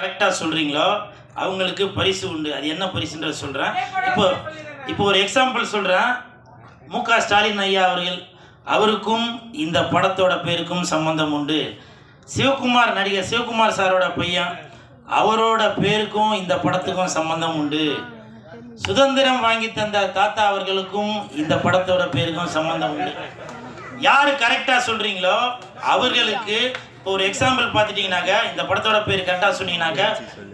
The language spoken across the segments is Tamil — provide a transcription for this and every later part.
கரெக்டாக சொல்கிறீங்களோ அவங்களுக்கு பரிசு உண்டு. அது என்ன பரிசுன்றது சொல்கிறேன் இப்போ இப்போ ஒரு எக்ஸாம்பிள் சொல்கிறேன் மு க ஸ்டாலின் ஐயா அவர்கள் அவருக்கும் இந்த படத்தோட பேருக்கும் சம்பந்தம் உண்டு. சிவகுமார் நடிகர் சிவகுமார் சாரோட பையன் அவரோட பேருக்கும் இந்த படத்துக்கும் சம்பந்தம் உண்டு. சுதந்திரம் வாங்கி தந்த தாத்தா அவர்களுக்கும் இந்த படத்தோட பேருக்கும் சம்பந்தம் உண்டு. யார் கரெக்டாக சொல்கிறீங்களோ அவர்களுக்கு இப்போ ஒரு எக்ஸாம்பிள் பார்த்துட்டீங்கன்னாக்க இந்த படத்தோட பேர் கரெக்டாக சொன்னீங்கன்னாக்க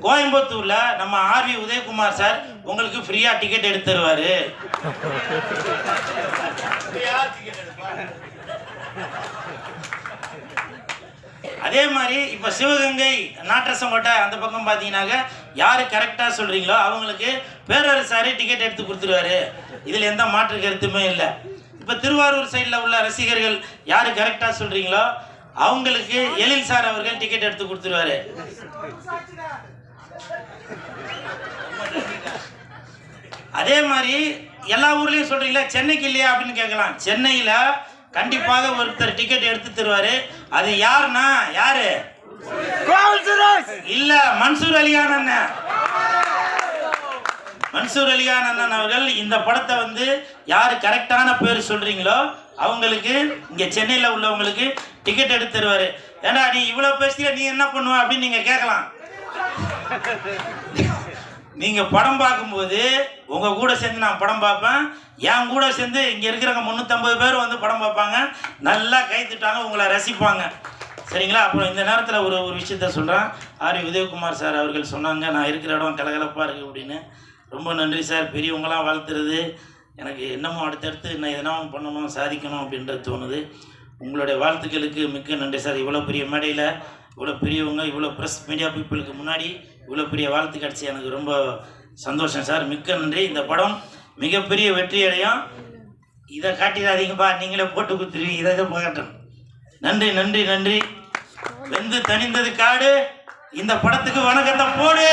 கோயம்புத்தூரில் நம்ம ஆர்வி உதயகுமார் சார் உங்களுக்கு ஃப்ரீயாக டிக்கெட் எடுத்து தருவார் அதே மாதிரி இப்போ சிவகங்கை நாட்டரசங்கோட்டை அந்த பக்கம் பார்த்தீங்கன்னாக்க யார் கரெக்டாக சொல்கிறீங்களோ அவங்களுக்கு பேரரசாரே டிக்கெட் எடுத்து கொடுத்துருவாரு. இதில் எந்த மாற்று கருத்துமே இல்லை. இப்போ திருவாரூர் சைடில் உள்ள ரசிகர்கள் யார் கரெக்டாக சொல்கிறீங்களோ அவங்களுக்கு எழில் சார் அவர்கள் டிக்கெட் எடுத்து கொடுத்துருவாரு. அதே மாதிரி எல்லா ஊர்லேயும் சொல்கிறீங்களா சென்னைக்கு இல்லையா? அப்படின்னு கேட்கலாம். சென்னையில் கண்டிப்பாக ஒருத்தர் டிக்கெட் எடுத்து தருவாரு. அது யாருன்னா யாரு? இல்ல மன்சூர் அலிகான் அண்ணன் மன்சூர் அலிகான் அண்ணன் அவர்கள் இந்த படத்தை வந்து யார் கரெக்டான பேர் சொல்றீங்களோ அவங்களுக்கு இங்க சென்னையில உள்ளவங்களுக்கு டிக்கெட் எடுத்து தருவாரு ஏண்டா நீ இவ்வளவு பேசிய நீ என்ன பண்ணுவ அப்படின்னு நீங்க கேட்கலாம். நீங்க படம் பார்க்கும்போது உங்க கூட சேர்ந்து நான் படம் பார்ப்பேன். என் கூட சேர்ந்து இங்க இருக்கிறவங்க முந்நூற்றம்பது பேர் வந்து படம் பார்ப்பாங்க. நல்லா கை உங்களை ரசிப்பாங்க. சரிங்களா? அப்புறம் இந்த நேரத்தில் ஒரு ஒரு விஷயத்த சொல்கிறேன் ஆர் உதயகுமார் சார் அவர்கள் சொன்னாங்க நான் இருக்கிற இடம் கலகலப்பாக இருக்குது அப்படின்னு. ரொம்ப நன்றி சார். பெரியவங்களாம் வாழ்த்துறது. எனக்கு என்னமோ அடுத்தடுத்து நான் எதனா பண்ணணும் சாதிக்கணும் அப்படின்றது தோணுது. உங்களுடைய வாழ்த்துக்களுக்கு மிக்க நன்றி சார். இவ்வளோ பெரிய மேடையில் இவ்வளோ பெரியவங்க இவ்வளோ ப்ரெஸ் மீடியா பீப்புளுக்கு முன்னாடி இவ்வளோ பெரிய வாழ்த்து கிடச்சி எனக்கு ரொம்ப சந்தோஷம் சார். மிக்க நன்றி. இந்த படம் மிகப்பெரிய வெற்றி அடையும். இதை காட்டிடாதீங்கப்பா. நீங்களே போட்டு கொடுத்துருவீங்க இதை இதை பார்க்கட்டும் நன்றி நன்றி நன்றி. வெந்து தணிந்தது காடு. இந்த படத்துக்கு வணக்கத்தை போடு.